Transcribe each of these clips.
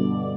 thank you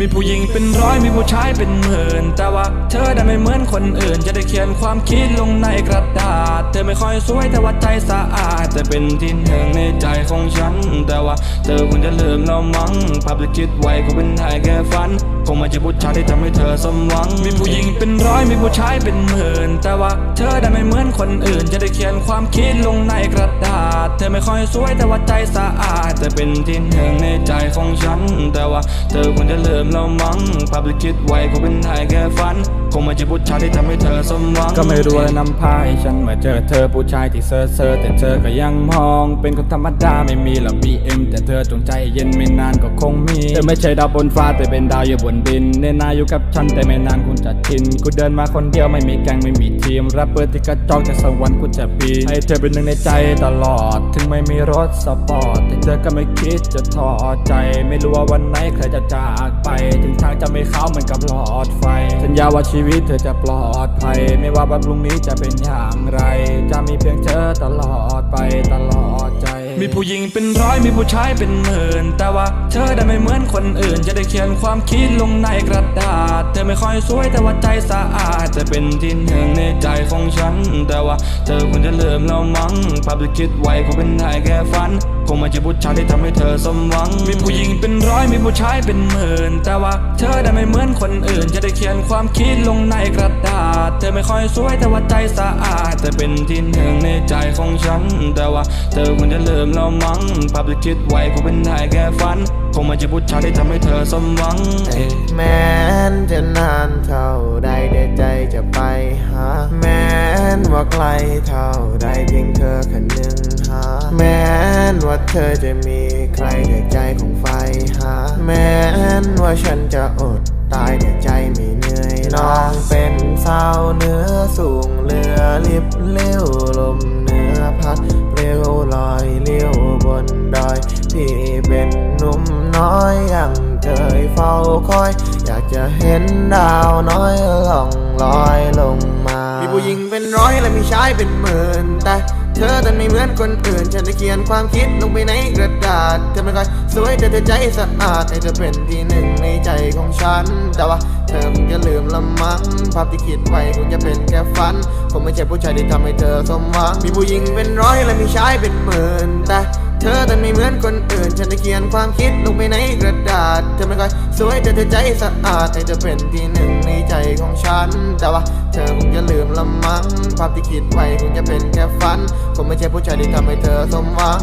มีผู้หญิงเป็นร้อยมีผู้ชายเป็นหมื่น แต่ว่าเธอได้ไม่เหมือนคนอื่น จะได้เขียนความคิดลงในกระดาษ เธอไม่ค่อยสวยแต่ว่าใจสะอาดแต่เป็นที่หนึ่งในใจของฉัน แต่ว่าเธอคงจะลืมเรามั้งภาพที่คิดไว้ก็เป็นแค่แค่ฝันคงไม่ใช่ผู้ชายที่ทำให้เธอสมหวัง มีผู้หญิงเป็นร้อยมีผู้ชายเป็นหมื่น แต่ว่าเธอได้ไม่เหมือนคนอื่น จะได้เขียนความคิดลงในกระดาษ เธอไม่ค่อยสวยแต่ว่าใจสะอาดแต่เป็นที่หนึ่งในใจของฉัน แต่ว่าเธอคงจะลืมเรามั้งภาพที่คิดไว้ก็เป็นแค่แค่ฝัน คงไม่ใช่ผู้ชายที่ทำให้เธอสมหวัง ก็ไม่รู้อะไรนำพาให้ฉันมาเจอเธอผู้ชายที่เซอร์เซอร์แต่เธอก็ยังมอง เป็นคนธรรมดาไม่มีหรอก BM แต่เธอจงใจเย็นไม่นานก็คงมีเธอไม่ใช่ดาวบนฟ้าแต่เป็นดาวอยู่บนดินเนนาอยู่กับฉันแต่ไม่นานคุณจะชินกูเดินมาคนเดียวไม่มีแก๊งไม่มีทีมรับเปิดที่กระจอกแต่สักวันกูจะปีนให้เธอเป็นหนึ่งในใจตลอด ถึงไม่มีรถสปอร์ตแต่เธอก็ไม่คิดจะท้อใจ ไม่รู้ว่าวันไหนใครจะจากไปถึงทางจะไม่เข้าเหมือนกับหลอดไฟ สัญญาว่าชีวิตเธอจะปลอดภัย ไม่ว่าวันพรุ่งนี้จะเป็นอย่างไร จะมีเพียงเธอตลอดไปตลอดใจ มีผู้หญิงเป็นร้อยมีผู้ชายเป็นหมื่น แต่ว่าเธอได้ไม่เหมือนคนอื่น จะได้เขียนความคิดลงในกระดาษ เธอไม่ค่อยสวยแต่ว่าใจสะอาดจะเป็นที่หนึ่งในใจของฉัน แต่ว่าเธอคงจะเลืมเรามั้งภาพที่คิดไว้ก็เป็นได้แค่ฝัน งไม่ใช่ผู้ชายที่ทำให้เธอสมหวัง มีผู้หญิงเป็นร้อยมีผู้ชายเป็นหมื่น แต่ว่าเธอได้ไม่เหมือนคนอื่น จะได้เขียนความคิดลงในกระดาษ เธอไม่ค่อยสวยแต่ว่าใจสะอาด แต่เป็นที่หนึ่งในใจของฉัน แต่ว่าเธอคงจะลืมเรามั้งภาพที่คิดไว้ก็เป็นได้แค่ฝัน คงไม่ใช่ผู้ชายที่ทำให้เธอสมหวัง แม้นจะนานเท่าใดเดี๋ยวใจจะไปหา แม้นว่าไกลเท่าใดเพียงเธอค่หนึ่ง หา แม้นว่าเธอจะมีใครเดี๋ยวใจของไฟหา แม้นว่าฉันจะอดตายเดี๋ยวใจไม่เหนื่อยน้องเป็นสาวเนื้อสูงเรือลิบเลี้ยวลมเนื้อพัดเปลวลอยเลี้ยวบนดอย พี่เป็นหนุ่มน้อยยังเคยเฝ้าคอย อยากจะเห็นดาวน้อยล่องลอยลงมา มีผู้หญิงเป็นร้อยและมีชายเป็นหมื่นแต่ ธอดันไม่เหมือนคนอื่น ฉันได้เขียนความคิดลงไปในกระดาษ เธอไม่ค่อยสวยแต่เธอใจสะอาดให้เธอเป็นที่หนึ่งในใจของฉัน แต่ว่าเธอคงจะลืมละมั้งภาพที่คิดไว้คงจะเป็นแค่ฝันคงไม่ใช่ผู้ชายที่ทำให้เธอสมหวังมีผู้หญิงเป็นร้อยและมีชายเป็นหมื่นแต่ เธอแต่ไม่เหมือนคนอื่น ฉันได้เขียนความคิดลงไปในกระดาษ เธอไม่ค่อยสวยแต่เธอใจสะอาดให้เธอเป็นที่หนึ่งในใจของฉัน แต่ว่าเธอคงจะลืมละมั้งภาพที่คิดไว้คงจะเป็นแค่ฝันคงไม่ใช่ผู้ชายที่ทำให้เธอสมหวัง